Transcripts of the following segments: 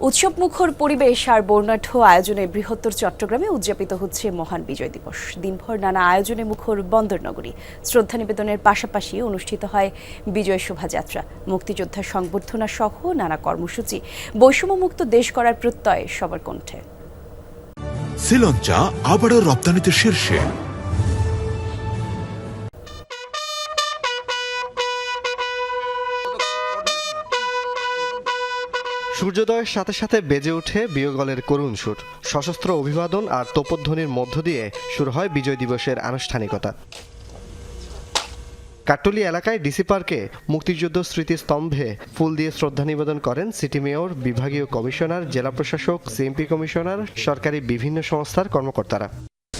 উৎসবমুখর পরিবেশ আর বর্ণাঢ্য আয়োজনে বৃহত্তর চট্টগ্রামে উদযাপিত হচ্ছে মহান বিজয় দিবস। দিনভর নানা আয়োজনে মুখর বন্দরনগরী শ্রদ্ধা নিবেদনের পাশাপাশি অনুষ্ঠিত হয় বিজয় শোভাযাত্রা। মুক্তিযোদ্ধা সংবর্ধনা সহ নানা কর্মসূচি। বৈষম্যমুক্ত দেশ করার প্রত্যয় সবার কণ্ঠে। শ্রীলঞ্চা আবারও রপ্তানিতে শীর্ষে। সূর্যোদয়ের সাথে সাথে বেজে ওঠে বিয়োগলের করুণ সুর। সশস্ত্র অভিবাদন আর তোপধ্বনির মধ্য দিয়ে শুরু হয় বিজয় দিবসের আনুষ্ঠানিকতা। কাট্টলি এলাকায় ডিসি পার্কে মুক্তিযুদ্ধ স্মৃতিস্তম্ভে ফুল দিয়ে শ্রদ্ধা নিবেদন করেন সিটি মেয়র, বিভাগীয় কমিশনার, জেলা প্রশাসক, সিএমপি কমিশনার, সরকারি বিভিন্ন সংস্থার কর্মকর্তারা।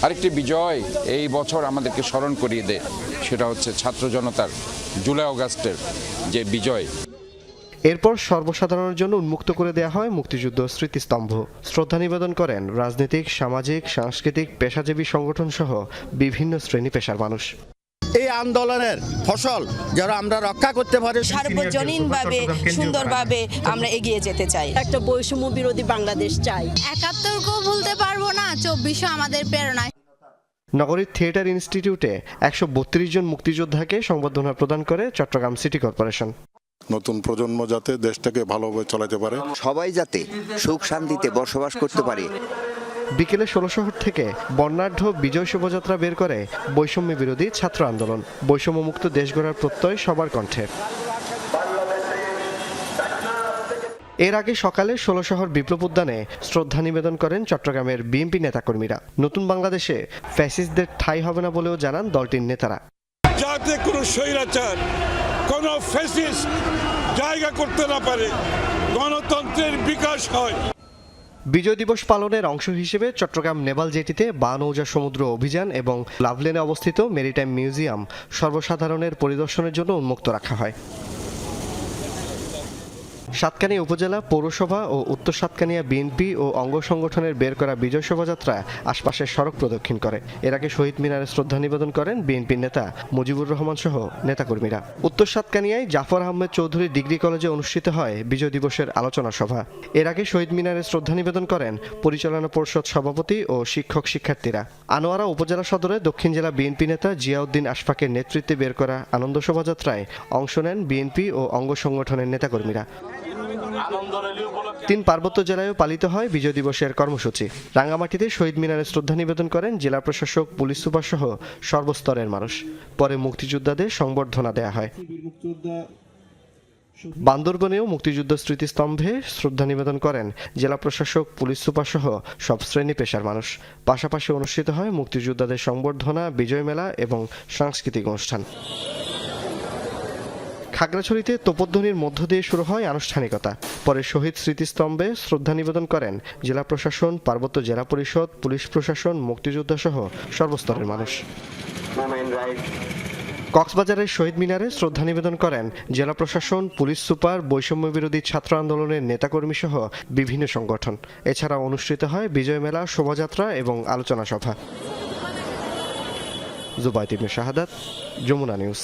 আরেকটি বিজয় এই বছর আমাদেরকে স্মরণ করিয়ে দেয়, সেটা হচ্ছে ছাত্র জনতার জুলাই অগাস্টের যে বিজয়। এরপর সর্বসাধারণের জন্য উন্মুক্ত করে দেওয়া হয় মুক্তিযুদ্ধ স্মৃতিস্তম্ভ। শ্রদ্ধা নিবেদন করেন রাজনৈতিক সামাজিক সাংস্কৃতিক পেশাজীবী সংগঠন সহ বিভিন্ন শ্রেণি পেশার মানুষ। এই আন্দোলনের ফসল যেন আমরা রক্ষা করতে পারি সার্বজনীনভাবে সুন্দরভাবে আমরা এগিয়ে যেতে চাই। একটা বৈষম্য বিরোধী বাংলাদেশ চাই। একাত্তরকেও ভুলতে পারব না চব্বিশও আমাদের প্রেরণা নগরীর থিয়েটার ইনস্টিটিউটে একশো বত্রিশ জন মুক্তিযোদ্ধাকে সংবর্ধনা প্রদান করে চট্টগ্রাম সিটি কর্পোরেশন। নতুন প্রজন্ম যাতে দেশটাকে ভালোভাবে চালাতে পারে। সবাই যাতে সুখ শান্তিতে বসবাস করতে পারে। বিকেলে ষোলশহর থেকে বর্ণাঢ্য বিজয় শোভাযাত্রা বের করে বৈষম্য বিরোধী ছাত্র আন্দোলন। বৈষম্যমুক্ত দেশ গড়ার প্রত্যয় সবার কণ্ঠে। এর আগে সকালে ষোলশহর বিপ্লব উদ্যানে শ্রদ্ধা নিবেদন করেন চট্টগ্রামের বিএনপি নেতাকর্মীরা। নতুন বাংলাদেশে ফ্যাসিস্টদের ঠাঁই হবে না বলেও জানান দলটির নেতারা। যাতে কোনো স্বৈরাচার ফ্যাসিস্ট জায়গা করতে না পারে, গণতন্ত্রের বিকাশ হয়। বিজয় দিবস পালনের অংশ হিসেবে চট্টগ্রাম নেভাল জেটিতে বানৌজা সমুদ্র অভিযান এবং লাভলেনে অবস্থিত মেরিটাইম মিউজিয়াম সর্বসাধারণের পরিদর্শনের জন্য উন্মুক্ত রাখা হয়। সাতকানিয়া উপজেলা, পৌরসভা ও উত্তর সাতকানিয়া বিএনপি ও অঙ্গ সংগঠনের বের করা বিজয় শোভাযাত্রা আশপাশের সড়ক প্রদক্ষিণ করে। এর আগে শহীদ মিনারে শ্রদ্ধা নিবেদন করেন বিএনপির নেতা মুজিবুর রহমান সহ নেতাকর্মীরা। উত্তর সাতকানিয়ায় জাফর আহমেদ চৌধুরী ডিগ্রি কলেজে অনুষ্ঠিত হয় বিজয় দিবসের আলোচনা সভা। এর আগে শহীদ মিনারে শ্রদ্ধা নিবেদন করেন পরিচালনা পরিষদ সভাপতি ও শিক্ষক শিক্ষার্থীরা। আনোয়ারা উপজেলা সদরে দক্ষিণ জেলা বিএনপি নেতা জিয়াউদ্দিন আশফাকের নেতৃত্বে বের করা আনন্দ শোভাযাত্রায় অংশ নেন বিএনপি ও অঙ্গ সংগঠনের নেতাকর্মীরা। তিন পার্বত্য জেলায়ও পালিত হয় বিজয় দিবসের কর্মসূচি। রাঙ্গামাটিতে শহীদ মিনারে শ্রদ্ধা নিবেদন করেন জেলা প্রশাসক, পুলিশ সুপার সহ সর্বস্তরের মানুষ। পরে মুক্তিযোদ্ধাদের সংবর্ধনা দেয়া হয়। বান্দরবনেও মুক্তিযুদ্ধ স্মৃতিস্তম্ভে শ্রদ্ধা নিবেদন করেন জেলা প্রশাসক, পুলিশ সুপার সহ সব শ্রেণি পেশার মানুষ। পাশাপাশি অনুষ্ঠিত হয় মুক্তিযোদ্ধাদের সংবর্ধনা, বিজয় মেলা এবং সাংস্কৃতিক অনুষ্ঠান। খাগড়াছড়িতে তোপধ্বনির মধ্য দিয়ে শুরু হয় আনুষ্ঠানিকতা। পরে শহীদ স্মৃতিস্তম্ভে শ্রদ্ধা নিবেদন করেন জেলা প্রশাসন, পার্বত্য জেলা পরিষদ, পুলিশ প্রশাসন মুক্তিযোদ্ধা সহ সর্বস্তরের মানুষ। কক্সবাজারের শহীদ মিনারে শ্রদ্ধা নিবেদন করেন জেলা প্রশাসন, পুলিশ সুপার, বৈষম্য বিরোধী ছাত্র আন্দোলনের নেতাকর্মী সহ বিভিন্ন সংগঠন। এছাড়া অনুষ্ঠিত হয় বিজয় মেলা, শোভাযাত্রা এবং আলোচনা সভা। জুবাইদ ইবনে শাহাদাত, যমুনা নিউজ।